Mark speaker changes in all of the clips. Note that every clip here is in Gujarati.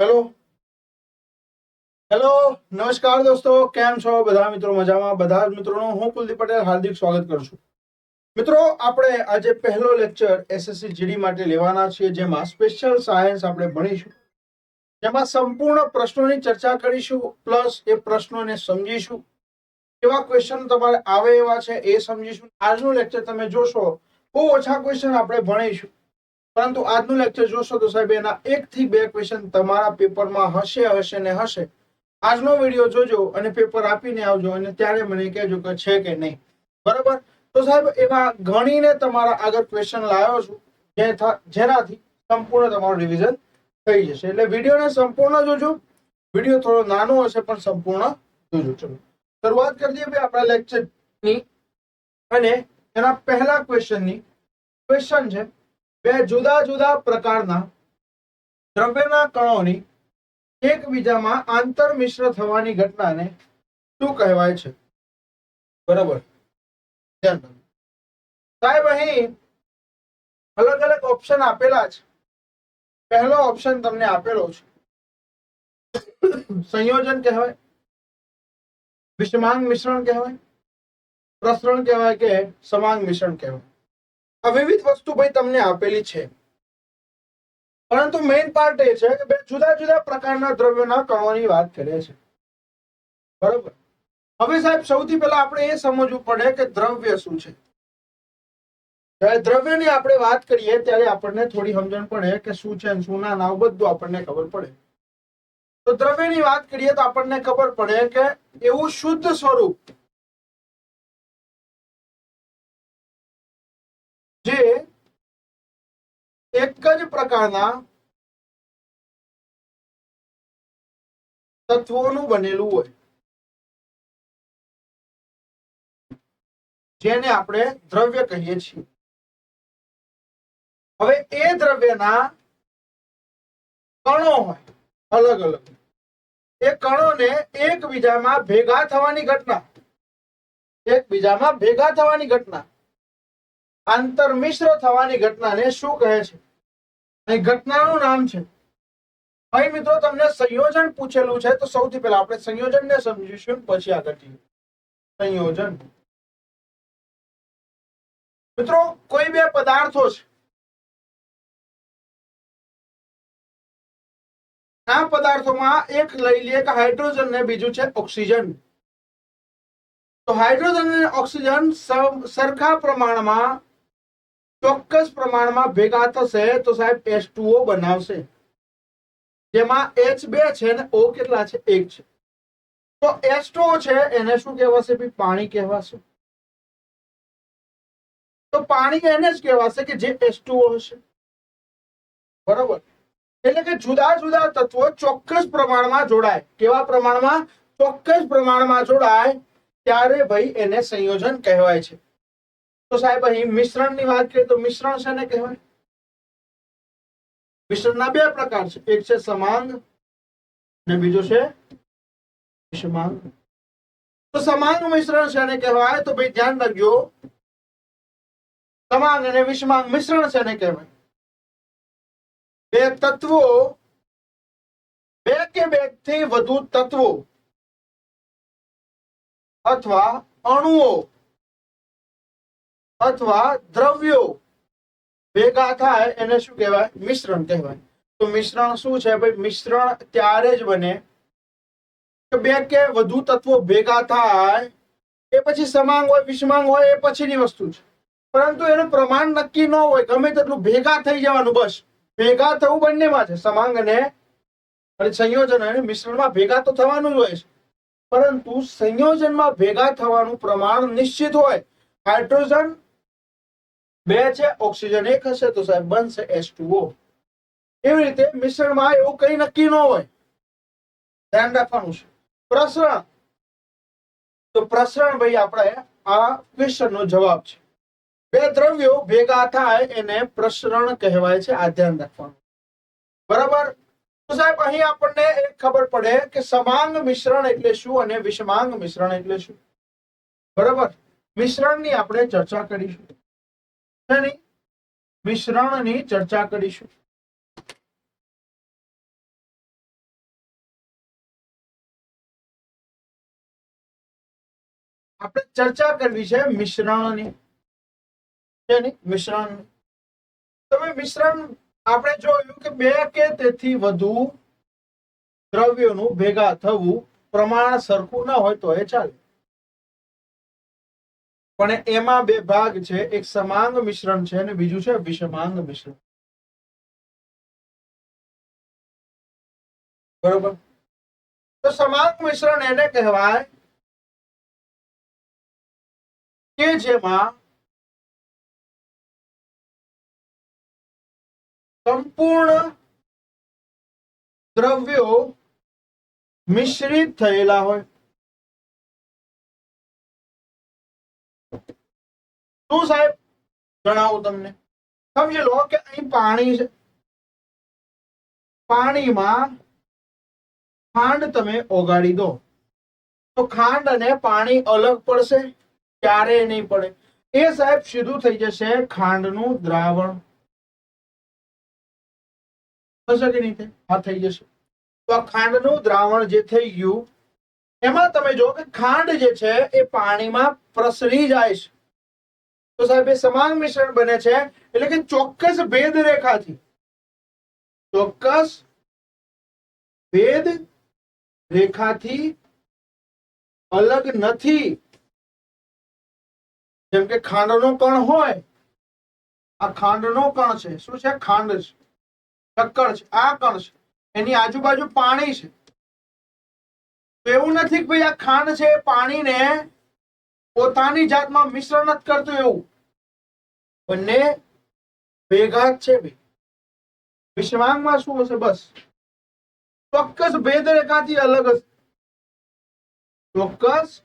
Speaker 1: હેલો હેલો નમસ્કાર દોસ્તો, કેમ છો? બધા મિત્રો મજામાં? બધા જ હું કુલદીપ પટેલ હાર્દિક સ્વાગત કરું છું. મિત્રો, આપણે આજે પહેલો લેક્ચર એસએસસી જીડી માટે લેવાના છીએ, જેમાં સ્પેશિયલ સાયન્સ આપણે ભણીશું. જેમાં સંપૂર્ણ પ્રશ્નોની ચર્ચા કરીશું પ્લસ એ પ્રશ્નોને સમજીશું. કેવા ક્વેશ્ચન તમારે આવે એવા છે એ સમજીશું. આજનું લેક્ચર તમે જોશો, બહુ ઓછા ક્વેશ્ચન આપણે ભણીશું. પરંતુ આજનું લેક્ચર જોશો તો સાહેબ, એના એક થી બે ક્વેશ્ચન તમારા પેપરમાં હશે હશે ને હશે. આજનો વીડિયો જોજો અને પેપર આપીને આવજો અને ત્યારે મને કહેજો કે છે કે નહીં. બરાબર? તો સાહેબ એવા ગણીને તમારા આગળ ક્વેશ્ચન લાવ્યો છું. જે જેનાથી સંપૂર્ણ તમારું રિવિઝન થઈ જશે. એટલે વિડીયોને સંપૂર્ણ જોજો. વીડિયો થોડો નાનો હશે, પણ સંપૂર્ણ જોજો. ચલો. શરૂઆત કરી દઈએ આપણા લેક્ચરની અને એના પહેલા ક્વેશ્ચનની ક્વેશ્ચન છે. બે જુદા જુદા પ્રકારના દ્રવ્યના કણોની એકબીજામાં આંતર મિશ્ર થવાની ઘટનાને શું કહેવાય છે? બરોબર. સાહેબ, અહીં અલગ અલગ ઓપ્શન આપેલા છે. પહેલો ઓપ્શન તમને આપેલો છે. સંયોજન કહેવાય, વિષમાંગ મિશ્રણ કહેવાય, પ્રસરણ કહેવાય કે સમાંગ મિશ્રણ કહેવાય? આ વિવિધ વસ્તુ ભાઈ તમને આપેલી છે. પરંતુ મેઇન પાર્ટ એ છે કે બે જુદા જુદા પ્રકારના દ્રવ્યોના કણોની વાત કરે છે બરોબર? હવે સાહેબ, સૌથી પહેલા આપણે એ સમજવું પડે કે દ્રવ્ય શું છે. જ્યારે દ્રવ્યની આપણે વાત કરીએ ત્યારે આપણને થોડી સમજણ પડે કે શું છે શું ના ના બધું આપણને ખબર પડે. તો દ્રવ્યની વાત કરીએ તો આપણને ખબર પડે કે એવું શુદ્ધ સ્વરૂપ જે એક જ પ્રકારના તત્વોનું બનેલું હોય. જેને આપણે દ્રવ્ય કહીએ છીએ. હવે એ દ્રવ્યના કણો હોય, અલગ અલગ. એ કણોને એકબીજામાં ભેગા થવાની ઘટના. એકબીજામાં ભેગા થવાની ઘટના. આંતરમિશ્ર થવાની ઘટનાને શું કહે છે? અહીં ઘટનાનું નામ છે. અહીં મિત્રો, તમને સંયોજન પૂછેલું છે, તો સૌથી પહેલા આપણે સંયોજનને સમજીશું પછી આગળ જઈએ. સંયોજન. મિત્રો, કોઈ બે પદાર્થો છે. આ પદાર્થોમાં એક લઈ લઈએ કે હાઇડ્રોજન ને બીજું છે ઓક્સિજન. તો હાઇડ્રોજન અને ઓક્સિજન સરખા પ્રમાણમાં ચોક્કસ પ્રમાણમાં ભેગા થશે તો સાહેબ H2O બનાવશે. જેમાં એચ બે છે ને ઓ કેટલા છે? એક છે. તો H2O છે, એને શું કહેવાશે પાણી કહેવાશે. તો પાણી એને જ કહેવાશે કે જે H2O હશે. બરોબર? એટલે કે જુદા જુદા તત્વો ચોક્કસ પ્રમાણમાં જોડાય. કેવા પ્રમાણમાં? ચોક્કસ પ્રમાણમાં જોડાય ત્યારે ભાઈ એને સંયોજન કહેવાય છે. તો સાહેબ, અહીં મિશ્રણની વાત કરીએ તો મિશ્રણ શેને કહેવાય? મિશ્રણના બે પ્રકાર છે. એક છે સમાંગ અને બીજો છે વિષમાંગ. તો સમાંગ મિશ્રણ શેને કહેવાય? તો ભાઈ ધ્યાન રાખજો. સમાંગ અને વિષમાંગ મિશ્રણ શેને કહેવાય? બે તત્વો, બે કે બેથી વધુ તત્વો અથવા અણુઓ. અથવા દ્રવ્યો ભેગા થાય એને શું કહેવાય? મિશ્રણ કહેવાય. તો મિશ્રણ શું છે? ભાઈ, મિશ્રણ ત્યારે જ બને કે બે કે વધુ તત્વો ભેગા થાય, એ પછી સમાંગ હોય વિષમાંગ હોય, એ પછીની વસ્તુ છે. પરંતુ એનું પ્રમાણ નક્કી ન હોય, ગમે તેટલું ભેગા થઈ જવાનું, બસ. ભેગા થવું બંનેમાં છે. સમાંગ અને સંયોજન અને મિશ્રણમાં ભેગા તો થવાનું જ હોય છે. પરંતુ સંયોજનમાં ભેગા થવાનું પ્રમાણ નિશ્ચિત હોય. હાઇડ્રોજન બે છે, ઓક્સિજન એક હશે તો સાહેબ બનશે H2O એવી રીતે મિશ્રણમાં એવું કઈ નક્કી ન હોય. ધ્યાન રાખવાનું છે. પ્રસરણ. તો પ્રસરણ ભાઈ આપણે આ ક્વેશ્ચનનો જવાબ છે. બે દ્રવ્યો ભેગા થાય એને પ્રસરણ કહેવાય છે. આ ધ્યાન રાખવાનું. બરાબર? તો સાહેબ અહીં આપણને એક ખબર પડે કે સમાંગ મિશ્રણ એટલે શું અને વિષમાંગ મિશ્રણ એટલે શું? બરાબર? મિશ્રણની આપણે ચર્ચા કરીશું. મિશ્રણની ચર્ચા કરીશું. આપણે ચર્ચા કરવી છે મિશ્રણની મિશ્રણ. તમે મિશ્રણ આપણે જોયું કે બે કે તેથી વધુ દ્રવ્યોનું ભેગા થવું પ્રમાણ સરખું ન હોય તો એ ચાલે. પણ એમાં બે ભાગ છે. એક સમાંગ મિશ્રણ છે અને બીજું છે વિષમાંગ મિશ્રણ. બરોબર? તો સમાંગ મિશ્રણ એને કહેવાય કે જેમાં સંપૂર્ણ દ્રવ્યો મિશ્રિત થયેલા હોય. શું સાહેબ? જણાવું તમને. સમજી લો કે અહીં પાણી છે. પાણીમાં ખાંડ તમે ઓગાળી દો. તો ખાંડ અને પાણી અલગ પડશે ક્યારે નહીં પડે. એ સાહેબ સીધું થઈ જશે ખાંડનું દ્રાવણ. થશે કે નહીં આ થઈ જશે. તો આ ખાંડનું દ્રાવણ જે થઈ ગયું, એમાં તમે જો કે ખાંડ જે છે એ પાણીમાં પ્રસરી જાય છે. તો સાહેબ, એ સમાન મિશ્રણ બને છે, એટલે કે ચોક્કસ ભેદ રેખાથી. ચોક્કસ ભેદ રેખાથી અલગ નથી. જેમ કે ખાંડનો કણ હોય, આ ખાંડનો કણ છે. શું છે? ખાંડ છે. ચક્કર છે. આ કણ છે. એની આજુબાજુ પાણી છે. એવું નથી કે ભાઈ આ ખાંડ છે પાણીને પોતાની જાતમાં મિશ્રણ નથી કરતું એવું. બંને ભેગા જ છે ભાઈ વિશ્વાંગમાં શું હશે? બસ. ચોક્કસ ભેદ રેખાથી અલગ હશે. ચોક્કસ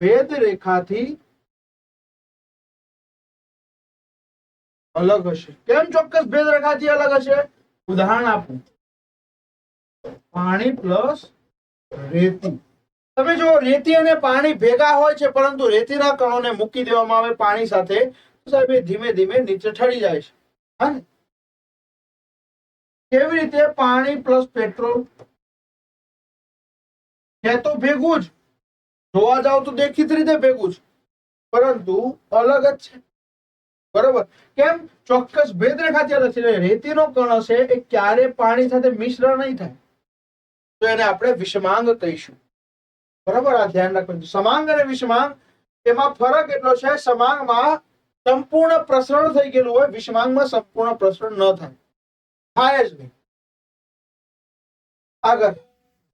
Speaker 1: ભેદ રેખાથી અલગ હશે. કેમ ચોક્કસ ભેદ રેખાથી અલગ હશે? ઉદાહરણ આપું. પાણી પ્લસ રેતી. તમે જો રેતી અને પાણી ભેગા હોય છે, પરંતુ રેતીના કણોને મૂકી દેવામાં આવે પાણી સાથે સાહેબ એ ધીમે ધીમે નીચે ઠરી જાય છે. હા ને કેવી રીતે પાણી પ્લસ પેટ્રોલ? છે તો ભેગું જ. જોવા જાવ તો દેખીતી રીતે ભેગું જ. પરંતુ અલગ જ છે. બરોબર? કેમ? ચોક્કસ ભેદ રેખાથી અલગ છે. રેતીનો કણ હશે એ ક્યારે પાણી સાથે મિશ્ર નહીં થાય? તો એને આપણે વિષમાંગ કહીશું. બરાબર? આ ધ્યાન રાખવાનું સમાંગ અને વિષમાંગ એમાં ફરક એટલો છે, સમાંગમાં સંપૂર્ણ પ્રસરણ થઈ ગયેલું હોય, વિષમાંગમાં સંપૂર્ણ પ્રસરણ ન થાય. થાય જ નહીં. આગળ.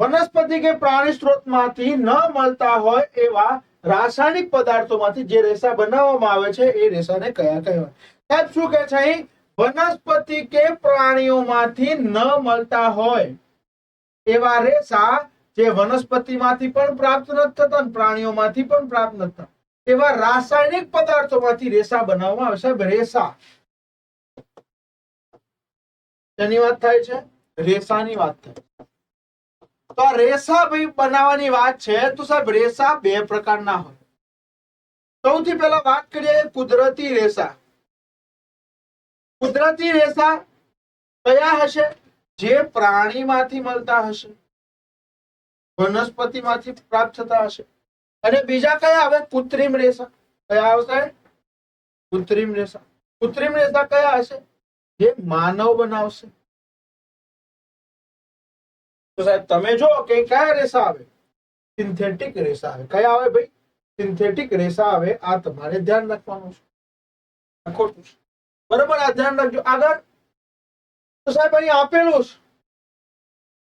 Speaker 1: વનસ્પતિ કે પ્રાણી સ્ત્રોતમાંથી ન મળતા હોય એવા રાસાયણિક પદાર્થોમાંથી જે રેસા બનાવવામાં આવે છે, એ રેસાને કયા કહેવાય? સાહેબ, શું કહે છે વનસ્પતિ કે પ્રાણીઓમાંથી ન મળતા હોય એવા રેસા જે વનસ્પતિમાંથી પણ પ્રાપ્ત નથી થતા પ્રાણીઓમાંથી પણ પ્રાપ્ત નથી થતા. એવા રાસાયણિક પદાર્થોમાંથી રેસા બનાવવામાં આવે સાહેબ, રેસા. તેની વાત થાય છે? રેસાની વાત થાય તો આ રેસા ભાઈ બનાવવાની વાત છે તો સાહેબ, રેસા બે પ્રકારના હોય. સૌથી પહેલા વાત કરીએ કુદરતી રેસા. કુદરતી રેસા કયા હશે? જે પ્રાણીમાંથી મળતા હશે. વનસ્પતિમાંથી પ્રાપ્ત થતા હશે. અને બીજા કયા? આવે કૃત્રિમ રેસા કયા આવશે? કૃત્રિમ રેસા. કૃત્રિમ રેસા કયા હશે? જે માનવ બનાવશે. તો સાહેબ, તમે જો કે કયા રેસા આવે? સિન્થેટિક રેસા આવે. કયા આવે ભાઈ? સિન્થેટિક રેસા આવે. આ તમારે ધ્યાન રાખવાનું છે. ખોટું બરોબર, આ ધ્યાન રાખજો. આગળ. તો સાહેબ, અહીં આપેલું છે.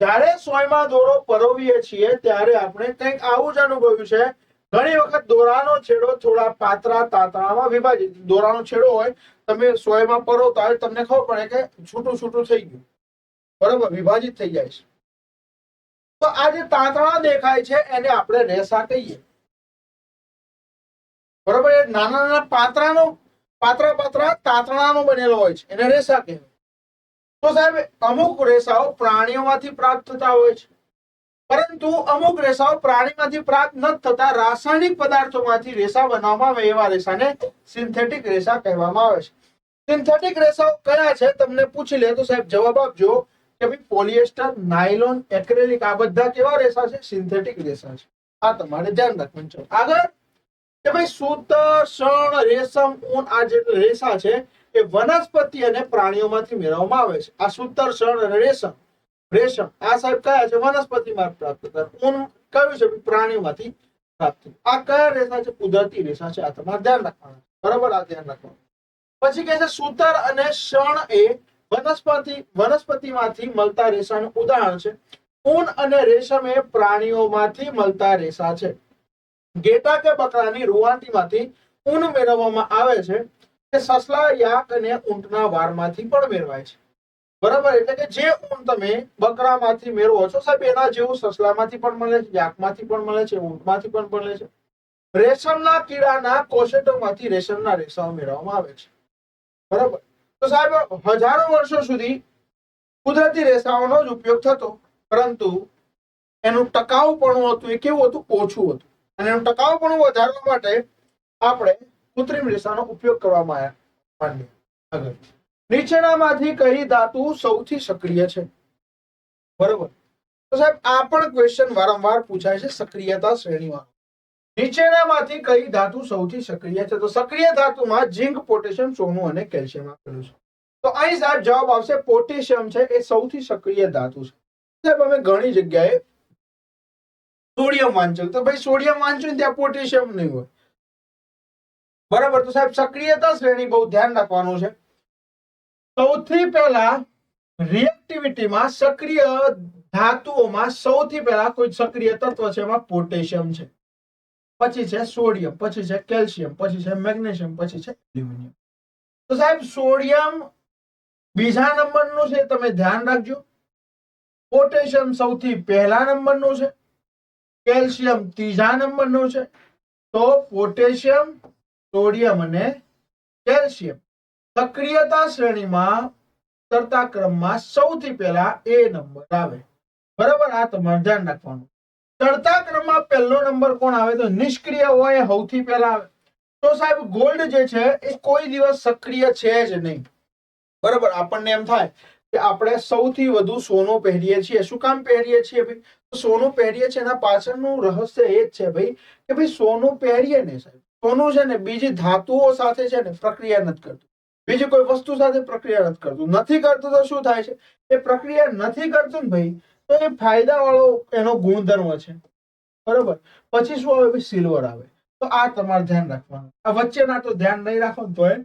Speaker 1: જ્યારે સોયમાં દોરો પરોવીએ છીએ, ત્યારે આપણે કંઈક આવું જ અનુભવ્યું છે. ઘણી વખત દોરાનો છેડો થોડા પાતળા તાતળામાં વિભાજિત. દોરાનો છેડો હોય, તમે સોયમાં પરોવતા હોય તમને ખબર પડે કે છૂટું છૂટું થઈ ગયું. બરોબર? વિભાજિત થઈ જાય છે. તો આ જે તાંતણા દેખાય છે, એને આપણે રેસા કહીએ. બરોબર? એ નાના નાના પાતરાનો પાતરા પાતરા તાંતણાનો બનેલો હોય છે. એને રેસા કહેવાય. તો સાહેબ, અમુક રેસાઓ પ્રાણીઓમાંથી પ્રાપ્ત થતા હોય છે. પરંતુ અમુક રેસાઓ પ્રાણીમાંથી પ્રાપ્ત ન થતા રાસાયણિક પદાર્થોમાંથી રેસા બનાવવામાં આવે એવા રેસાને સિન્થેટિક રેસા કહેવામાં આવે છે. સિન્થેટિક રેસાઓ કયા છે? તમને પૂછી લે તો સાહેબ, જવાબ આપજો કે ભાઈ પોલિએસ્ટર, નાયલોન, એક્રેલિક આ બધા કેવા રેસા છે? સિન્થેટિક રેસા છે. આ તમારે ધ્યાન રાખવાનું છે. આગળ કે ભાઈ સૂતર શણ રેશમ, ઊન આ જે રેસા છે એ વનસ્પતિ અને પ્રાણીઓમાંથી મેળવવામાં આવે છે. આ સૂતર શણ અને રેશમ. રેશમ, આ સાહેબ કયા છે? વનસ્પતિમાં પ્રાપ્ત થાય ઊન કયું છે પ્રાણીઓમાંથી પ્રાપ્ત આ કયા રેશા છે? કુદરતી રેશા છે. આ તમારે ધ્યાન રાખવાના બરોબર? આ ધ્યાન રાખવાનું પછી કહે છે, સૂતર અને શણ એ વનસ્પતિ, વનસ્પતિમાંથી મળતા રેશાનું ઉદાહરણ છે. ઊન અને રેશમ એ પ્રાણીઓમાંથી મળતા રેશા છે. ઘેટા કે બકરાની રૂવાટીમાંથી ઊન મેળવવામાં આવે છે. સસલા યાક અને ઊંટના વારમાંથી પણ મેળવાય છે. બરાબર? એટલે કે જે ઊન તમે બકરામાંથી મેળવો છો, સાહેબ, એના જેવું સસલામાંથી પણ મળે છે, યાકમાંથી પણ મળે છે, ઊંટમાંથી પણ મળે છે. રેશમના કીડાના કોશેટોમાંથી રેશમના રેસાઓ મેળવવામાં આવે છે. બરાબર? તો સાહેબ, હજારો વર્ષો સુધી કુદરતી રેસાઓનો જ ઉપયોગ થતો, પરંતુ એનું ટકાઉપણું હતું, એ કેવું હતું? ઓછું હતું. અને એનું ટકાઉપણું વધારવા માટે આપણે કૃત્રિમ રેસાનો ઉપયોગ કરવામાં માંડ્યા આગળ. નીચેનામાંથી કઈ ધાતુ સૌથી સક્રિય છે? બરોબર. તો સાહેબ, આ પણ ક્વેશ્ચન વારંવાર પૂછાય છે સક્રિયતા શ્રેણીમાં. નીચેનામાંથી કઈ ધાતુ સૌથી સક્રિય છે? તો સક્રિય ધાતુમાં ઝીંક, પોટેશિયમ, સોનું અને કેલ્શિયમ આપેલું છે. તો અહીં સાહેબ જવાબ આવશે પોટેશિયમ છે, એ સૌથી સક્રિય ધાતુ છે. સાહેબ, અમે ઘણી જગ્યાએ સોડિયમ વાંચ્યું. તો ભાઈ સોડિયમ વાંચ્યું ને ત્યાં પોટેશિયમ નહીં હોય. બરાબર? તો સાહેબ, સક્રિયતા શ્રેણી બહુ ધ્યાન રાખવાનું છે. સૌથી પહેલા રિએક્ટિવિટીમાં સક્રિય ધાતુઓમાં સૌથી પહેલા કોઈ સક્રિય તત્વ છે એમાં પોટેશિયમ છે. પછી છે સોડિયમ, પછી છે કેલ્શિયમ, પછી છે મેગ્નેશિયમ, પછી છે એલ્યુમિનિયમ. તો સાહેબ, સોડિયમ બીજા નંબરનું છે, તમે ધ્યાન રાખજો. પોટેશિયમ સૌથી પહેલા નંબરનું છે. કેલ્શિયમ ત્રીજા નંબરનું છે. તો પોટેશિયમ સોડિયમ અને કેલ્શિયમ. સક્રિયતા શ્રેણીમાં તરતા ક્રમમાં સૌથી પહેલા એ નંબર આવે. બરાબર? આ તમારે ધ્યાન રાખવાનું. ચડતા ક્રમમાં પહેલો નંબર કોણ આવે? તો નિષ્ક્રિય હોય સૌથી પહેલા આવે. તો સાહેબ, ગોલ્ડ જે છે એ કોઈ દિવસ સક્રિય છે જ નહીં. બરાબર? આપણને એમ થાય કે આપણે સૌથી વધુ સોનું પહેરીએ છીએ. શું કામ પહેરીએ છીએ ભાઈ? સોનું પહેરીએ છીએ એના પાછળનું રહસ્ય એ જ છે ભાઈ કે ભાઈ સોનું પહેરીએ ને સાહેબ. સોનું છે ને, બીજી ધાતુઓ સાથે છે ને પ્રક્રિયા નથી કરતું. બીજી કોઈ વસ્તુ સાથે પ્રક્રિયા નથી કરતું. નથી કરતું તો શું થાય છે? એ પ્રક્રિયા નથી કરતું ને ભાઈ, તો એ ફાયદા વાળો એનો ગુણધર્મ છે. બરોબર? પછી શું આવે? સિલ્વર આવે. તો આ તમારે ધ્યાન રાખવાનું. આ વચ્ચેના તો ધ્યાન નહીં રાખો તો એ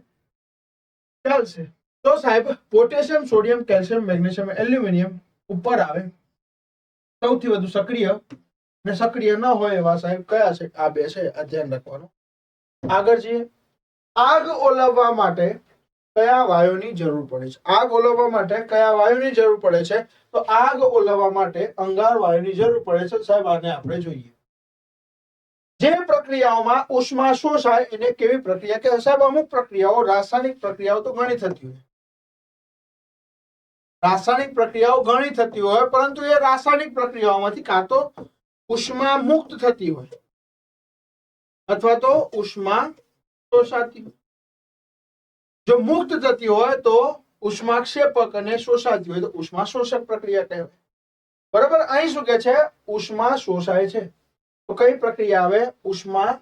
Speaker 1: ચાલશે તો સાહેબ, potassium, sodium, calcium, magnesium aluminium ઉપર આવે. સૌથી વધુ સક્રિય ને સક્રિય ન હોય એવા સાહેબ, કયા છે? આ બે છે, આ ધ્યાન રાખવાનું. આગળ જઈએ. આગ ઓલવવા માટે કયા વાયુની જરૂર પડે છે? આગ ઓલવવા માટે કયા વાયુની જરૂર પડે છે? તો આગ ઓલવવા માટે અંગાર વાયુની જરૂર પડે છે. સાહેબ, આને આપણે જોઈએ. જે પ્રક્રિયાઓમાં ઉષ્મા શોષાય એને કેવી પ્રક્રિયા કે સાહેબ, અમુક પ્રક્રિયાઓ, રાસાયણિક પ્રક્રિયાઓ તો ઘણી થતી હોય. રાસાયણિક પ્રક્રિયાઓ ઘણી થતી હોય, પરંતુ એ રાસાયણિક પ્રક્રિયાઓમાંથી કાં તો ઉષ્મા મુક્ત થતી હોય. અથવા તો ઉષ્મા શોષાતી. જો મુક્ત થતી હોય તો ઉષ્માક્ષેપક અને શોષાતી હોય તો ઉષ્મા શોષક પ્રક્રિયા કહેવાય. બરાબર? અહીં શું કે છે? ઉષ્મા શોષાય છે. તો કઈ પ્રક્રિયા આવે? ઉષ્મા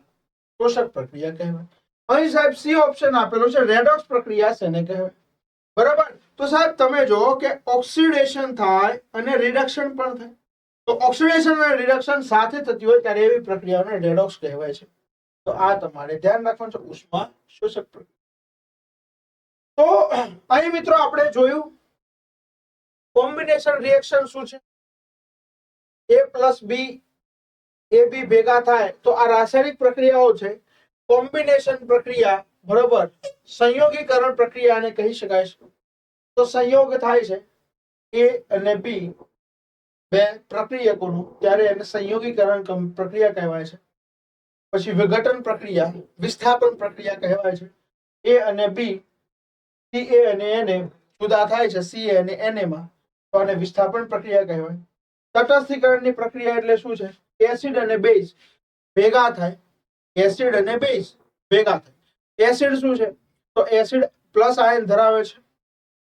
Speaker 1: શોષક પ્રક્રિયા કહેવાય. અહીં સાહેબ સી ઓપ્શન આપેલો છે રેડોક્સ પ્રક્રિયા શેને કહેવાય? બરાબર? તો સાહેબ તમે જો કે ઓક્સિડેશન થાય અને રિડક્શન પણ થાય. તો ઓક્સિડેશન અને રિડક્શન સાથે થતી હોય ત્યારે એવી પ્રક્રિયાઓને રેડોક્સ કહેવાય છે. તો આ તમારે ધ્યાન રાખવાનું છે ઉષ્મા શોષક પ્રક્રિયા. તો, અહીં મિત્રો આપણે જોયું કોમ્બિનેશન રિએક્શન શું છે? એ પ્લસ બી એ બી ભેગા થાય. તો આ રાસાયણિક પ્રક્રિયાઓ છે. કોમ્બિનેશન પ્રક્રિયા, બરોબર? સંયોગીકરણ પ્રક્રિયાને કહી શકાય છે. તો સંયોગ થાય છે એ અને બી બે પ્રક્રિયકોનું. ત્યારે એને સંયોગીકરણ પ્રક્રિયા કહેવાય છે. પછી વિઘટન પ્રક્રિયા, વિસ્થાપન પ્રક્રિયા કહેવાય છે. એ અને બી, સી, એ અને એને જુદા થાય છે, સી, એ અને એને માં. તો આને વિસ્થાપન પ્રક્રિયા કહેવાય. તટસ્થીકરણની પ્રક્રિયા એટલે શું છે? એસિડ અને બેઝ ભેગા થાય. એસિડ અને બેઝ ભેગા થાય. એસિડ શું છે? તો એસિડ પ્લસ આયન ધરાવે છે.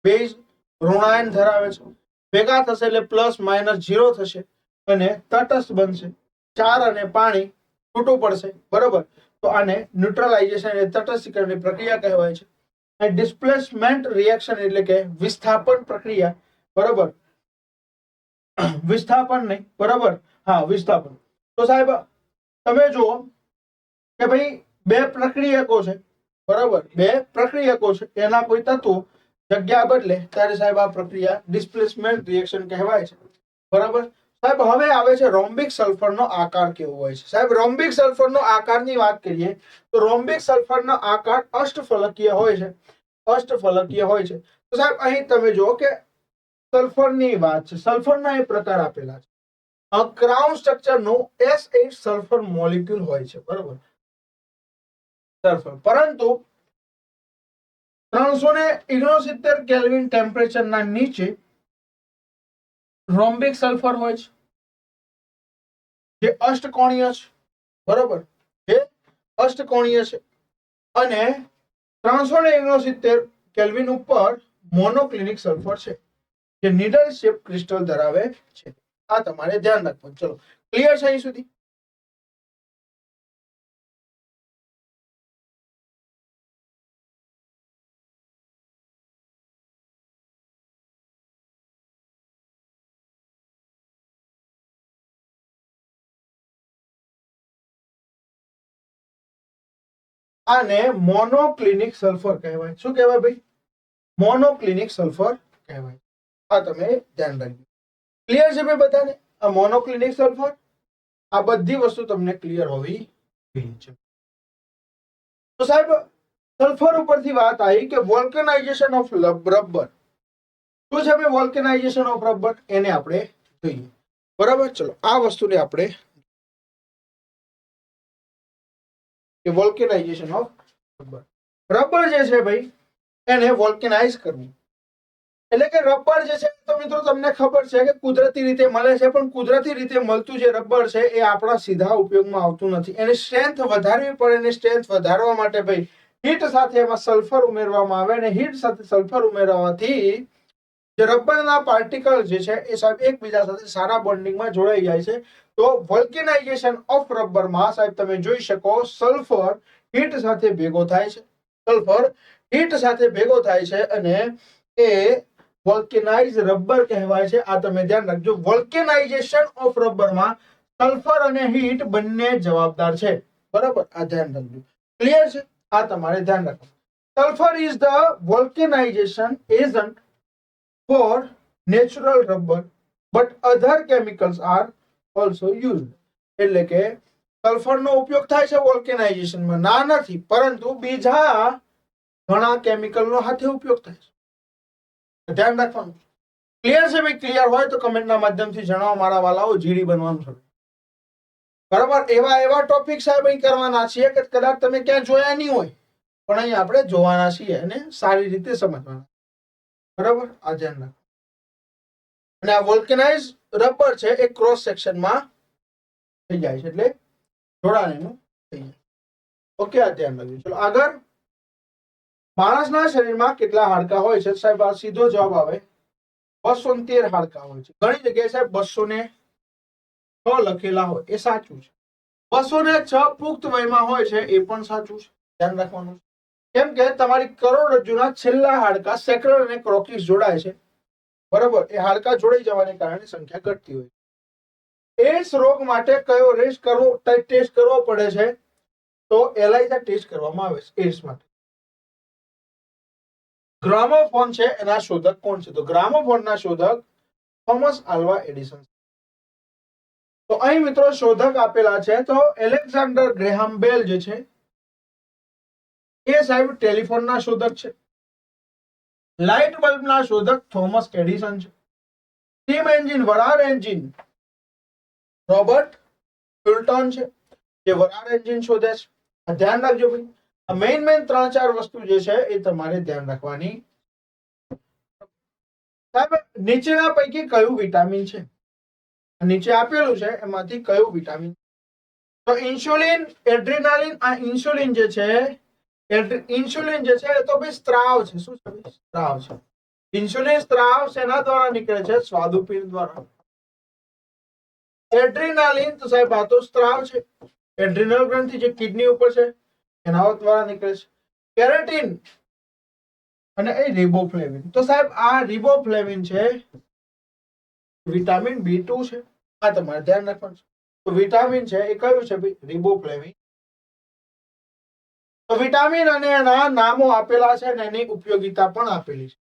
Speaker 1: બેઝ ઋણાયન ધરાવે છે. ભેગા થશે એટલે પ્લસ માઇનસ ઝીરો થશે અને તટસ્થ બનશે. ચાર અને પાણી છૂટું પડશે. બરોબર? તો આને ન્યુટ્રલાઇઝેશન એટલે તટસ્થીકરણની પ્રક્રિયા કહેવાય છે. અને ડિસ્પ્લેસમેન્ટ રિએક્શન એટલે કે વિસ્થાપન પ્રક્રિયા. બરોબર? વિસ્થાપન નહીં. બરોબર? હા, વિસ્થાપન. તો સાહેબ, તમે જુઓ કે ભાઈ બે પ્રક્રિયકો છે. બરોબર? બે પ્રક્રિયકો છે. એના કોઈ તત્વો જગ્યા બદલે ત્યારે સાહેબ આ પ્રક્રિયા ડિસ્પ્લેસમેન્ટ રિએક્શન કહેવાય છે. બરાબર? સાહેબ, હવે આવે છે રોમ્બિક સલ્ફરનો આકાર કેવો હોય છે? સાહેબ, રોમ્બિક સલ્ફરનો આકારની વાત કરીએ, તો રોમ્બિક સલ્ફરનો આકાર અષ્ટફલકીય હોય છે. અષ્ટફલકીય હોય છે. તો સાહેબ, અહીં તમે જુઓ કે સલ્ફરની વાત છે. સલ્ફરના એ પ્રકાર આપેલા છે. ક્રાઉન સ્ટ્રક્ચરનું એસ એટ સલ્ફર મોલિક્યુલ હોય છે. બરોબર? સલ્ફર. પરંતુ ત્રણસો ને ઓગણસિત્તેર કેલ્વિન ટેમ્પરેચરના નીચે રોમ્બિક સલ્ફર હોય છે. જે અષ્ટકોણીય છે. બરોબર? જે અષ્ટકોણીય છે. અને ત્રણસો ને ઓગણસિત્તેર કેલ્વિન ઉપર મોનોક્લિનિક સલ્ફર છે, જે નીડલ શેપ ક્રિસ્ટલ ધરાવે છે. આ તમારે ધ્યાન રાખવાનું. ચલો ક્લિયર છે અહીં સુધી? આને મોનોક્લિનિક સલ્ફર કહેવાય. શું કહેવાય ભાઈ? મોનોક્લિનિક સલ્ફર કહેવાય. આ તમે ધ્યાન રાખજો. ક્લિયર છે ભાઈ બધાને? આ મોનોક્લિનિક સલ્ફર આ બધી વસ્તુ તમને ક્લિયર હોવી જોઈએ. તો સાહેબ સલ્ફર ઉપરથી વાત આવી કે વોલ્કેનાઇઝેશન ઓફ રબર શું છે ભાઈ વોલ્કેનાઇઝેશન ઓફ રબર એને આપણે જોઈએ. બરાબર? ચલો, આ વસ્તુને આપણે કે વોલ્કેનાઇઝેશન ઓફ રબર રબર જે છે ભાઈ, એને વોલ્કેનાઇઝ કરવું. એટલે કે રબર જે છે, તો મિત્રો તમને ખબર છે કે કુદરતી રીતે મળે છે, પણ કુદરતી રીતે મળતું જે રબર છે, એ આપણા સીધા ઉપયોગમાં આવતું નથી. એની સ્ટ્રેન્થ વધારવી પડે એની સ્ટ્રેન્થ વધારવા માટે ભાઈ હીટ સાથે એમાં સલ્ફર ઉમેરવામાં આવે અને હીટ સાથે સલ્ફર ઉમેરવાથી જે રબરના પાર્ટિકલ જે છે એ સાહેબ એકબીજા સાથે સારા બોન્ડિંગમાં જોડાઈ જાય છે. તો વોલ્કેનાઇઝેશન ઓફ રબરમાં સાહેબ તમે જોઈ શકો સલ્ફર હીટ સાથે ભેગો થાય છે. સલ્ફર હીટ સાથે ભેગો થાય છે અને એ વોલ્કેનાઇઝ રબર કહેવાય છે. આ તમે ધ્યાન રાખજો. વોલ્કેનાઇઝેશન ઓફ રબરમાં સલ્ફર અને હીટ બંને જવાબદાર છે. બરાબર? આ ધ્યાન રાખજો. ક્લિયર છે? આ તમારે ધ્યાન રાખવું sulphur is the vulcanisation agent for natural rubber but other chemicals are also use એટલે કે સલ્ફરનો ઉપયોગ થાય છે વોલ્કેનાઇઝેશનમાં ના નથી, પરંતુ બીજા ઘણા કેમિકલનો હાથે ઉપયોગ થાય છે. ધ્યાન રાખવાનું. ક્લિયર છે ભાઈ? ક્લિયર હોય તો કમેન્ટના માધ્યમથી જણાવો મારા વાલાઓ, જીડી બનવાનું છે. બરાબર? એવા એવા ટોપિક સાહેબ અહીં કરવાના છીએ કે કદાચ તમે ક્યાં જોયા નહીં હોય. પણ અહીં આપણે જોવાના છીએ અને સારી રીતે સમજવાના બરાબર? આ ધ્યાન રાખો. અને આ વોલ્કેનાઇઝ રબર છે, એ ક્રોસ સેક્શનમાં થઈ જાય છે, એટલે જોડાણ એનું થઈ જાય. ઓકે આ ધ્યાન રાખજો. ચલો, આગળ. માણસના શરીરમાં કેટલા હાડકા હોય છે? સાહેબ, આ સીધો જવાબ આવે. બસો તેર હાડકા હોય છે. ઘણી જગ્યાએ સાહેબ, બસો ને છ લખેલા હોય. એ સાચું છે. બસો ને છ પુખ્ત વયમાં હોય છે, એ પણ સાચું છે. ધ્યાન રાખવાનું કેમ કે તમારી કરોડરજ્જુના છેલ્લા હાડકા સેક્રલ અને ક્રોકિસ જોડાય છે. બરાબર? એ હાડકા જોડાઈ જવાને કારણે સંખ્યા ઘટતી હોય એડ્સ રોગ માટે કયો રેસ કરવો? ટેસ્ટ કરવો પડે છે? તો એલાઇઝા ટેસ્ટ કરવામાં આવે છે એડ્સ માટે. ગ્રામોફોન છે, એના શોધક કોણ છે? તો ગ્રામોફોનના શોધક થોમસ આલ્વા એડિસન તો અહીં મિત્રો શોધક આપેલા છે, તો એલેક્ઝાન્ડર ગ્રેહામ બેલ જે છે એ સાહેબ ટેલિફોનના શોધક છે. લાઇટ બલ્બના શોધક થોમસ એડિસન છે. સ્ટીમ એન્જિન વરાળ એન્જિન રોબર્ટ ફિલ્ટન છે, જે વરાળ એન્જિન શોધે છે. ધ્યાન રાખજો ભાઈ. આ મેઇન મેઇન ત્રણ ચાર વસ્તુ જે છે એ તમારે ધ્યાન રાખવાની. નીચેના પૈકી કયું વિટામિન છે? નીચે આપેલું છે, એમાંથી કયું વિટામિન? તો ઇન્સ્યુલિન, એડ્રિનાલિન, આ ઇન્સ્યુલિન જે છે ઇન્સ્યુલિન જે છે એ તો ભાઈ સ્ત્રાવ છે. શું છે સ્ત્રાવ છે. ઇન્સ્યુલિન સ્ત્રાવ શેના દ્વારા નીકળે છે? સ્વાદુપિંડ દ્વારા. એડ્રીનાલિન, તો સાહેબ આ તો સ્ત્રાવ છે. એડ્રિનલ ગ્રંથિ જે કિડની ઉપર છે, એના દ્વારા નીકળે છે. કેરેટિન અને એ રિબોફ્લેવિન. તો સાહેબ આ રિબોફ્લેવિન છે, વિટામિન બી ટુ છે. આ તમારે ધ્યાન રાખવાનું છે. તો વિટામિન છે એ કયું છે ભાઈ? રિબોફ્લેવિન. તો વિટામિન અને એના નામો આપેલા છે અને એની ઉપયોગિતા પણ આપેલી છે.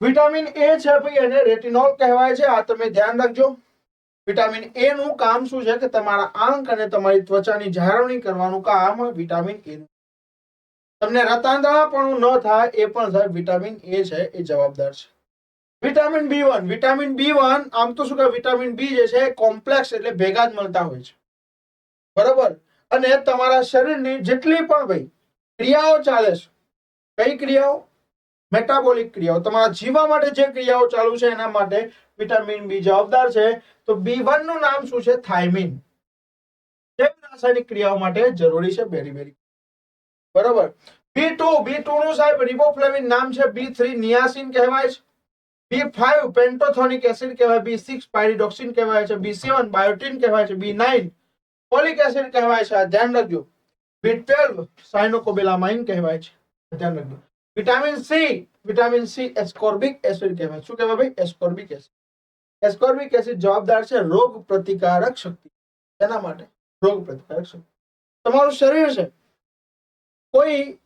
Speaker 1: વિટામિન એ છે ભાઈ, એને રેટિનોલ કહેવાય છે. આ તમે ધ્યાન રાખજો. વિટામિન એ નું કામ શું છે કે તમારા આંખ અને તમારી ત્વચાની જાળવણી કરવાનું કામ વિટામિન એ નું. તમને રતાંતરપણું ન થાય એ પણ સાહેબ વિટામિન એ છે, એ જવાબદાર છે. Vitamin B one, vitamin B one, આમ તો શું કે વિટામિન બી જે છે, કોમ્પ્લેક્સ એટલે ભેગા જ મળતા હોય છે. બરોબર? અને તમારા શરીરની જેટલી પણ ભાઈ ક્રિયાઓ ચાલે છે, કઈ ક્રિયાઓ? મેટાબોલિક ક્રિયાઓ. તમારા જીવા માટે જે ક્રિયાઓ ચાલુ છે, એના માટે વિટામિન બી જવાબદાર છે. તો બી વનનું નામ શું છે? થાઇમિન જે રાસાયણિક ક્રિયાઓ માટે જરૂરી છે? બેરી બેરી બરોબર. બી ટુ બી ટુ નું સાહેબ રિબોફ્લેવિન નામ છે. બી થ્રી નિયાસિન કહેવાય છે. બી ફાઈવ પેન્ટોથોનિક એસિડ કહેવાય. બી સિક્સ પાયરિડોક્સિન કહેવાય છે. બી સેવન બાયોટિન કહેવાય છે. બી નાઇન ફોલિક એસિડ કહેવાય છે આ ધ્યાન રાખજો. બી ટ્વેલ્વ સાયનોકોબેલામાઇન કહેવાય છે ધ્યાન રાખજો. Vitamin C vitamin C ascorbic acid કહેવાય. શું કહેવાય ભાઈ? એસ્કોર્બિક એસિડ એસ્કોર્બિક એસિડ જવાબદાર છે રોગ પ્રતિકારક શક્તિ. એના માટે રોગ પ્રતિકારક શક્તિ. તમારું શરીર છે. કોઈ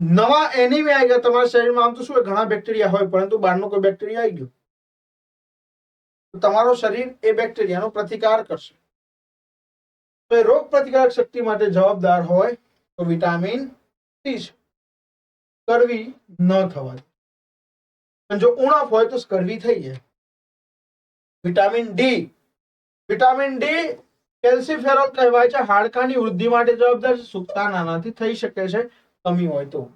Speaker 1: નવા એનિમિયા આવી ગયા તમારા શરીરમાં આમ તો શું હોય, ઘણા બેક્ટેરિયા હોય પરંતુ બહારનો કોઈ બેક્ટેરિયા આવી ગયો. તો તમારું શરીર એ બેક્ટેરિયાનો પ્રતિકાર કરશે. તો એ રોગ પ્રતિકારક શક્તિ માટે જવાબદાર હોય તો વિટામિન સી છે. કરવી ન થવા જો ઉણપ હોય તો કરવી થઈ જાય. Vitamin D. Vitamin D calciferol કહેવાય છે. હાડકાની વૃદ્ધિ માટે જવાબદાર છે. સુકતા નાનાથી થઈ શકે છે. કમી હોય તો.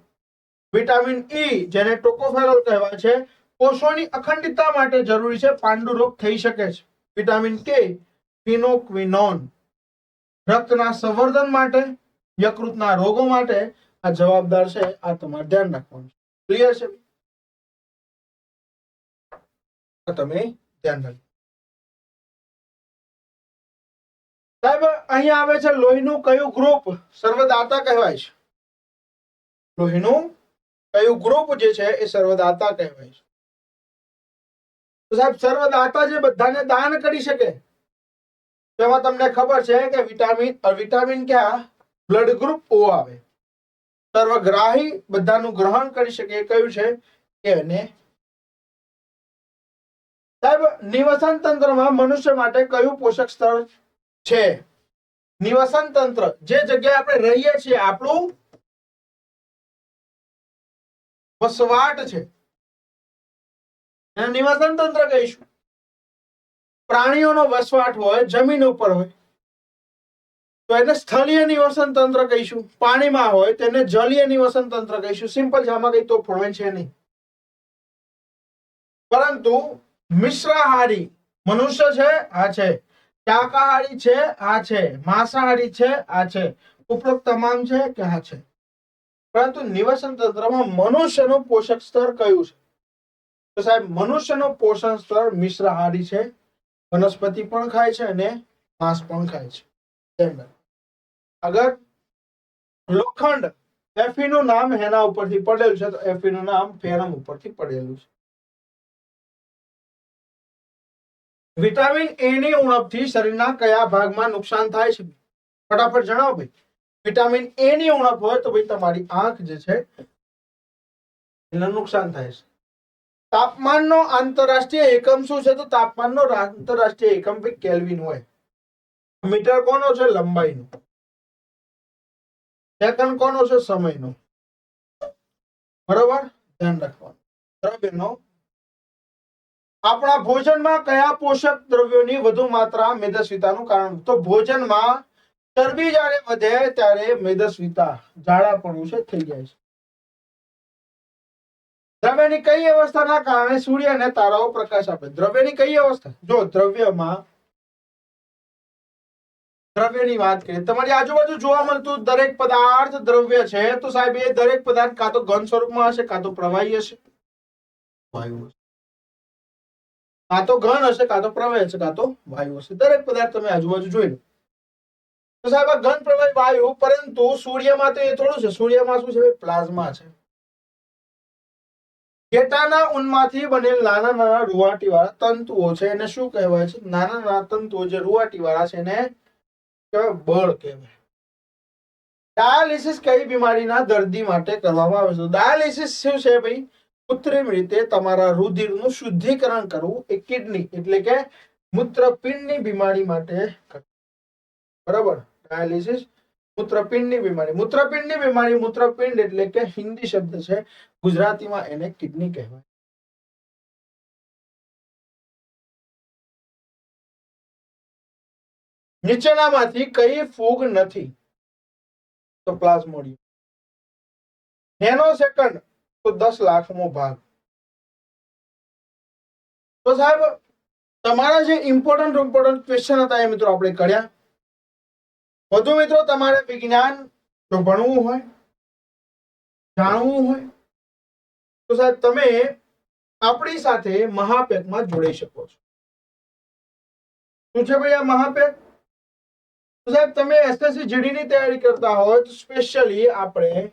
Speaker 1: વિટામિન ઈ જેને ટોકોફેરોલ કહેવાય છે. કોષોની અખંડિતતા માટે જરૂરી છે. પાંડુ રોગ થઈ શકે છે. વિટામિન કે ફિનોક્વિનોન. રક્તના સંવર્ધન માટે, યકૃતના રોગો માટે આ જવાબદાર છે, આ તમારે ધ્યાન રાખવાનું ક્લિયર છે? તમે ધ્યાન રાખજો. સાહેબ અહીંયા આવે છે લોહીનું કયું ગ્રુપ? સર્વદાતા કહેવાય છે. લોહીનું કયું ગ્રુપ જે છે, એ સર્વદાતા કહેવાય છે. તો સાહેબ, સર્વદાતા જે બધાને દાન કરી શકે તેમાં તમને ખબર છે કે વિટામિન વિટામિન ક્યાં? બ્લડ ગ્રુપ ઓ આવે. સર્વગ્રાહી બધાનું ગ્રહણ કરી શકે. કયું છે? કે એને સાહેબ, નિવસન તંત્રમાં મનુષ્ય માટે કયું પોષક સ્તર છે? નિવસન તંત્ર. જે જગ્યાએ આપણે રહીએ છીએ, આપણું વસવાટ છે. નિવસન તંત્ર કહીશું. પ્રાણીઓનો વસવાટ હોય, જમીન ઉપર હોય, તો એને સ્થળીય નિવસન તંત્ર કહીશું. પાણીમાં હોય તેને જલીય નિવસન તંત્ર કહીશું. સિમ્પલ છે કઈ તો ફોડવે છે નહીં. પરંતુ મિશ્રાહારી, મનુષ્ય છે, આ છે. શાકાહારી છે, આ છે. માંસાહારી છે, આ છે. ઉપરોક્ત તમામ છે કે આ છે? પરંતુ નિવસન તંત્રમાં મનુષ્યનું પોષક સ્તર કયું છે? તો સાહેબ, મનુષ્યનું પોષણ સ્તર મિશ્રાહારી છે. વનસ્પતિ પણ ખાય છે અને માંસ પણ ખાય છે. અગર લોખંડ એફી નામ હેના ઉપરથી પડેલું છે, તો એફી નામ ફેરમ ઉપરથી પડેલું છે. વિટામિન એ ની ઉણપથી શરીરના કયા ભાગમાં નુકસાન થાય છે? ફટાફટ જણાવો ભાઈ. વિટામિન એ ની ઉણપ હોય તો ભાઈ તમારી આંખ જે છે, એને નુકસાન થાય છે. તાપમાનનો આંતરરાષ્ટ્રીય એકમ શું છે? તો તાપમાનનો આંતરરાષ્ટ્રીય એકમ કેલ્વિન હોય. મીટર કોનો છે? લંબાઈનો. સેકન્ડ કોનો છે? સમયનો. બરોબર? ધ્યાન રાખવાનું. દ્રવ્યનો આપણા ભોજનમાં કયા પોષક દ્રવ્યોની વધુ માત્રા મેદસ્વીતાનું કારણ? તો ભોજનમાં ચરબી જ્યારે વધે ત્યારે મેદસ્વીતા ઝાડાપણું છે, થઈ જાય છે. દ્રવ્યની કઈ અવસ્થાના કારણે સૂર્ય અને તારાઓ પ્રકાશ આપે? દ્રવ્યની કઈ અવસ્થા? જો દ્રવ્યમાં દ્રવ્યની વાત કરીએ, તમારી આજુબાજુ જોવા મળતું દરેક પદાર્થ દ્રવ્ય છે, તો સાહેબ એ દરેક પદાર્થ કાં તો ઘન સ્વરૂપમાં હશે, કાં તો પ્રવાહી હશે? વાયુ હશે. કાં તો ઘન હશે, કાં તો પ્રવાહી હશે, કાં તો વાયુ હશે. દરેક પદાર્થ તમે આજુબાજુ જોઈ લો. તો સાહેબ આ ઘન, પ્રવાહી, વાયુ, પરંતુ સૂર્યમાં તો એ થોડું છે. સૂર્યમાં શું છે? પ્લાઝમા છે. ઘેટાના ઊનમાંથી બનેલ નાના નાના રૂવાટી વાળા તંતુઓ છે એને શું કહેવાય છે? નાના નાના તંતુઓ જે રૂવાટી વાળા છે એને કહેવાય બળ કહેવાય. ડાયાલિસિસ કઈ બીમારીના દર્દી માટે કરવામાં આવે છે? ડાયાલિસિસ શું છે ભાઈ? કૃત્રિમ રીતે તમારા રુધિરનું શુદ્ધિકરણ કરવું એ કિડની એટલે કે મૂત્રપિંડની બીમારી માટે બરાબર? ડાયાલિસિસ મૂત્રપિંડની બીમારી. મૂત્રપિંડની બીમારી, મૂત્રપિંડ એટલે કે હિન્દી શબ્દ છે. ગુજરાતીમાં એને કિડની કહેવાય. નીચેનામાંથી કઈ ફૂગ નથી. તો પ્લાઝ્મોડિયમ નેનો સેકન્ડ તો દસ લાખમો ભાગ. તો સાહેબ, તમારા જે ઇમ્પોર્ટન્ટ ઇમ્પોર્ટન્ટ ક્વેશ્ચન હતા એ મિત્રો આપણે કર્યા. વધુ મિત્રો, તમારે વિજ્ઞાન જો ભણવું હોય, જાણવું હોય, તો સાહેબ તમે આપણી સાથે મહાપેકમાં જોડાઈ શકો છો. શું છે ભાઈ આ મહાપેક? તો સાહેબ તમે એસએસસી જીડી ની તૈયારી કરતા હોય તો સ્પેશિયલી આપણે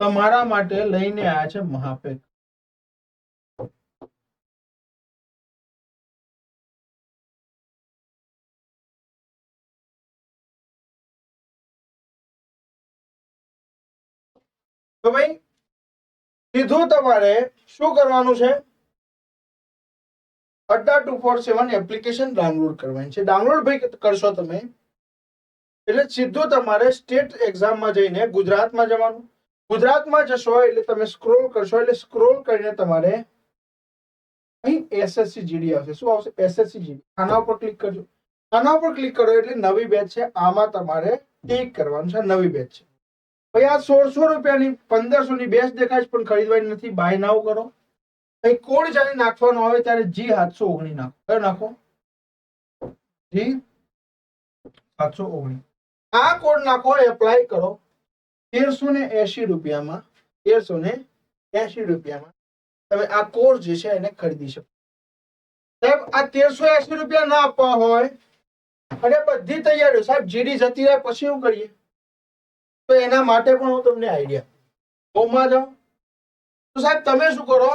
Speaker 1: તમારા માટે લઈને આવ્યા છે મહાપેક. તો ભાઈ, સીધું તમારે શું કરવાનું છે? Adda two four seven application download કરવાની છે. ડાઉનલોડ ભાઈ કરશો તમે, એટલે સીધું તમારે સ્ટેટ એક્ઝામમાં જઈને ગુજરાતમાં જવાનું. ગુજરાતમાં જશો એટલે તમે સ્ક્રોલ કરશો, એટલે સ્ક્રોલ કરીને તમારે અહીં એસએસસી જીડી આવશે. શું આવશે? એસએસસી જીડી આના ઉપર ક્લિક કરજો. આના ઉપર ક્લિક કરો એટલે નવી બેચ છે. આમાં તમારે ટીક કરવાનું છે. નવી બેચ છે. ભાઈ, આ સોળસો રૂપિયાની પંદરસો ની બેસ્ટ દેખાય પણ ખરીદવાની નથી. બાય નાવ કરો. અહીં કોડ જ્યારે નાખવાનો આવે ત્યારે જી સાતસો ઓગણી નાખો. કયો નાખો? જી સાતસો ઓગણી. આ કોડ નાખો એપ્લાય કરો. તેરસો ને એસી રૂપિયામાં તેરસો ને એસી રૂપિયામાં તમે આ કોડ જે છે એને ખરીદી શકો. સાહેબ, આ તેરસો એસી રૂપિયા ના આપવા હોય. અને બધી તૈયારીઓ. સાહેબ, જીડી જતી રહે, પછી શું કરીએ? તો એના માટે પણ હું તમને આઈડિયા હોમમાં જાઉં. તો સાહેબ, તમે શું કરો?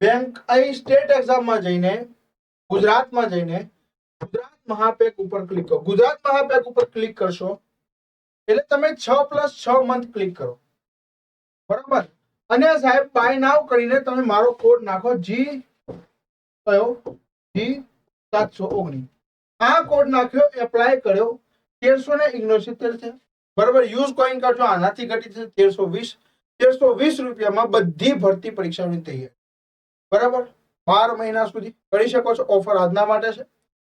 Speaker 1: બેંક અહીં સ્ટેટ એક્ઝામમાં જઈને, ગુજરાતમાં જઈને, ગુજરાત મહાપેક ઉપર ક્લિક કરો. ગુજરાત મહાપેક ઉપર ક્લિક કરશો, એટલે તમે છ પ્લસ છ મંથ ક્લિક કરો. બરાબર? અને સાહેબ બાય નાવ કરીને તમે મારો કોડ નાખો જી કયો? જી સાતસો ઓગણીસ. આ કોડ નાખ્યો એપ્લાય કર્યો. તેરસો ને ઓગણસિત્તેર છે બરાબર? યુઝ કોઈન કરજો આનાથી ઘટી થશે તેરસો વીસ તેરસો વીસ રૂપિયામાં બધી ભરતી પરીક્ષાઓની તૈયારી. બરાબર? બાર મહિના સુધી કરી શકો છો. ઓફર આજના માટે છે.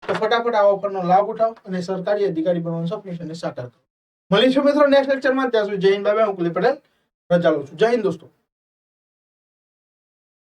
Speaker 1: તો ફટાફટ આ ઓફરનો લાભ ઉઠાવો અને સરકારી અધિકારી બનવાનું સપનું છે સાકાર કરો. મળીશું મિત્રો નેક્સ્ટ લેક્ચરમાં ત્યાં સુધી જય હિન્દ બાબા, હું પટેલ. રજા લઉં છું. જય હિન્દ દોસ્તો.